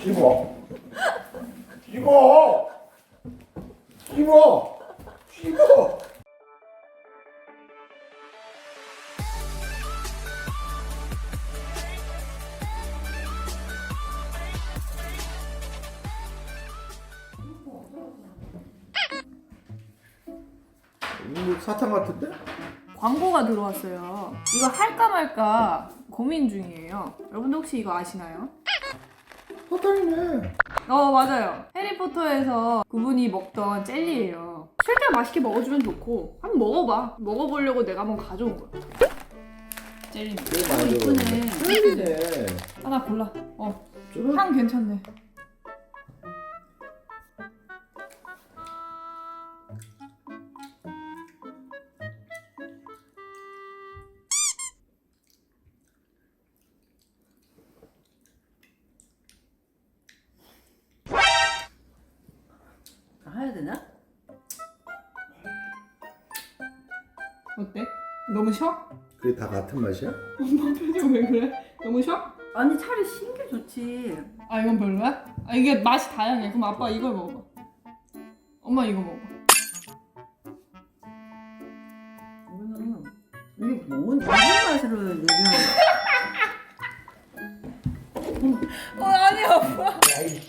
집어. 집어. 집어. 집어. 이거 사탕 같은데? 광고가 들어왔어요. 이거 할까 말까 고민 중이에요. 여러분들 혹시 이거 아시나요? 사탕이네. 어 맞아요. 해리포터에서 그분이 먹던 젤리예요. 실제 맛있게 먹어주면 좋고 한번 먹어봐. 먹어보려고 내가 한번 가져온 거야. 젤리. 어. 이쁘네. 젤리네. 하나 골라. 어, 향 괜찮네. 어때? 너무 셔? 그게 다 같은 맛이야? 엄마 표정 왜 그래? 너무 셔? 아니 차라리 신게 좋지. 아 이건 별로야? 아 이게 맛이 다양해. 그럼 아빠 이걸 먹어봐. 엄마 이거 먹어. 이거는 이게 뭔 무슨 맛으로 얘기하는 어 아니 아빠. 야이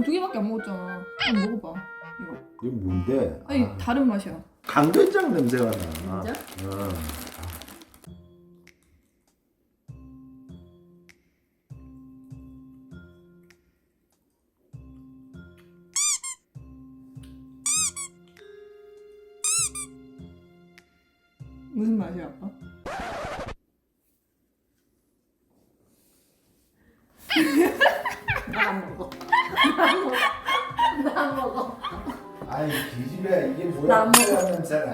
지금 두 개밖에 안 먹었잖아. 한번 먹어봐. 이거. 이거 뭔데? 아니 아, 다른 맛이야. 강된장 냄새가 나. 진짜? 어. 무슨 맛이야 아빠? 나안 먹어. 나안 먹어. 아니 기집애 이게 나 뭐야? 안 먹어. 뭐야 냄새가.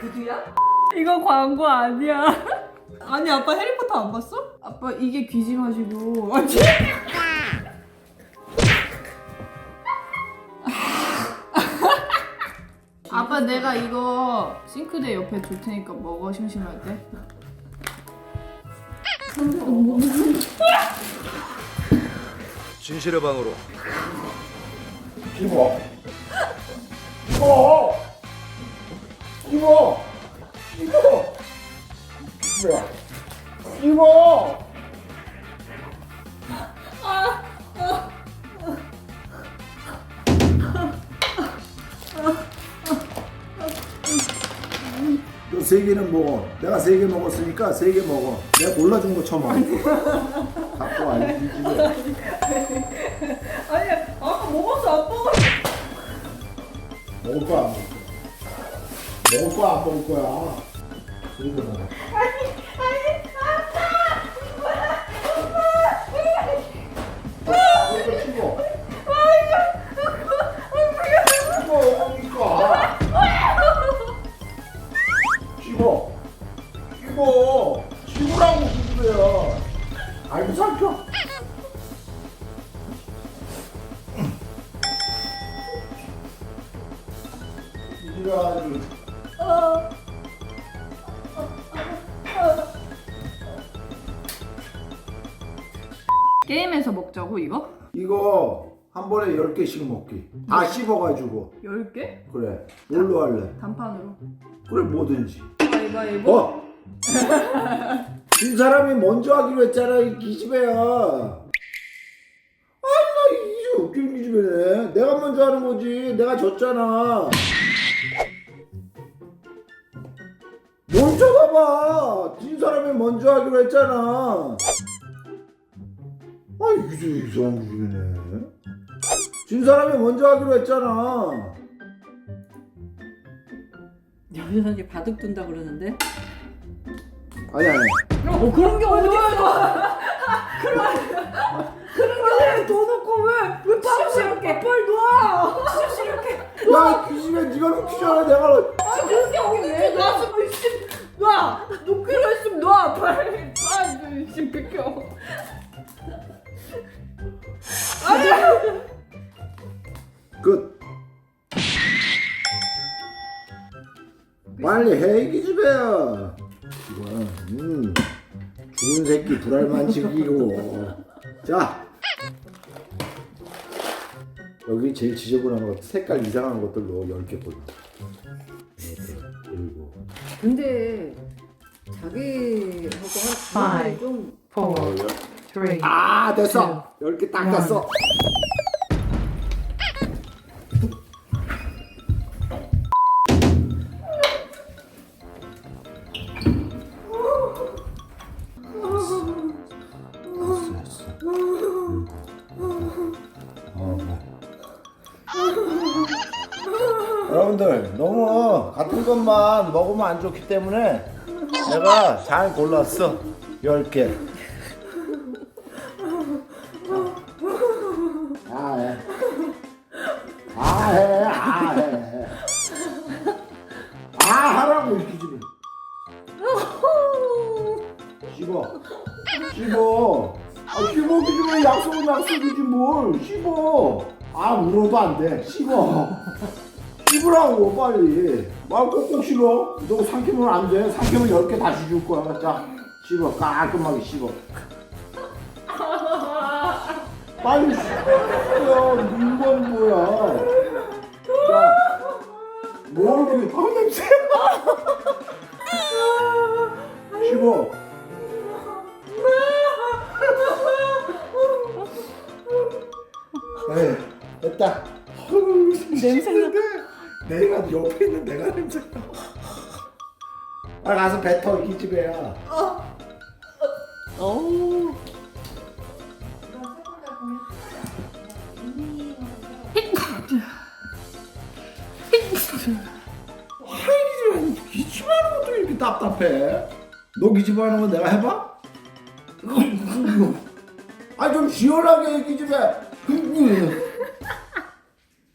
구두야? 이거 광고 아니야. 아니 아빠 해리포터 안 봤어? 아빠 이게 귀지 맛이고. 아니. 아빠 내가 이거 싱크대 옆에 둘 테니까 먹어 심심할 때. 진실의 방으로 집어. 집어. 집어. 집어. 집어. 집어. 세 개는 먹어. 내가 세 개 먹었으니까 세 개 먹어. 내가 골라준 거 처먹어. 갖고 와, 이 집에. 아니 아까 먹었어 아빠가. 먹을 거야 안 먹을 거야? 먹을 거야 안 먹을 거야? 그러니까 먹어. 아, 치고. 치고. 치고라고 그래요. 아이고 삼켜. 이래가지고. 게임에서 먹자고 이거? 이거 한 번에 10개씩 먹기. 다 씹어가지고. 10개? 그래. 뭘로 할래? 단판으로. 그래, 뭐든지. 가위바위보. 어? 진 사람이 먼저 하기로 했잖아, 이 기집애야. 아니, 나 이게 웃기는 기집애네. 내가 먼저 하는 거지. 내가 졌잖아. 뭘 쳐다봐. 진 사람이 먼저 하기로 했잖아. 아, 이게 이상한 기집애네. 진 사람이 먼저 하기로 했잖아. 여기서 이제 바둑 둔다 그러는데. 아니, 아니. 어 그런 게 어디 있어? 그런 그런 게더 놓고 왜왜 씹씹이렇게 빨리 놔. 야, 기집애, 네가 웃기잖아. 내가. 아 그런 게 어디 왜 놔? 놔 놓기로 했으면 놔 빨리. 빨리 지금 비켜. 빨리 해, 이 기집애야. 이거, 음, 죽은 새끼 불알만지기고. 자. 여기 제일 지저분한 것, 색깔 이상한 것들로 10개 골라. 그리고 근데 자기하고 한 Five. 좀 four, three, 아 됐어 10개 딱 됐어 여러분들 너무 같은 것만 먹으면 안 좋기 때문에 내가 잘 골랐어. 10개. 아해. 아해 아해. 아 하라고 이 기집애 씹어. 씹어. 아 씹어 기집애 약속은 약속이지 뭘. 씹어. 아 울어도 안돼. 씹어. 씹으라고 빨리. 말 꼭꼭 씹어. 너 삼키면 안돼. 삼키면 10개 다시 줄 거야. 자 씹어. 깔끔하게 씹어. 빨리 씹어. 이건 뭐야. 자 뭘 그래 아 냄새 있는 내가 냄새나 아 가서 뱉어 이 집애야 어우. 하이 기집하는 것도 이렇게 답답해 너 기집하는 거 내가 해봐? 아 좀 시원하게 이 기집애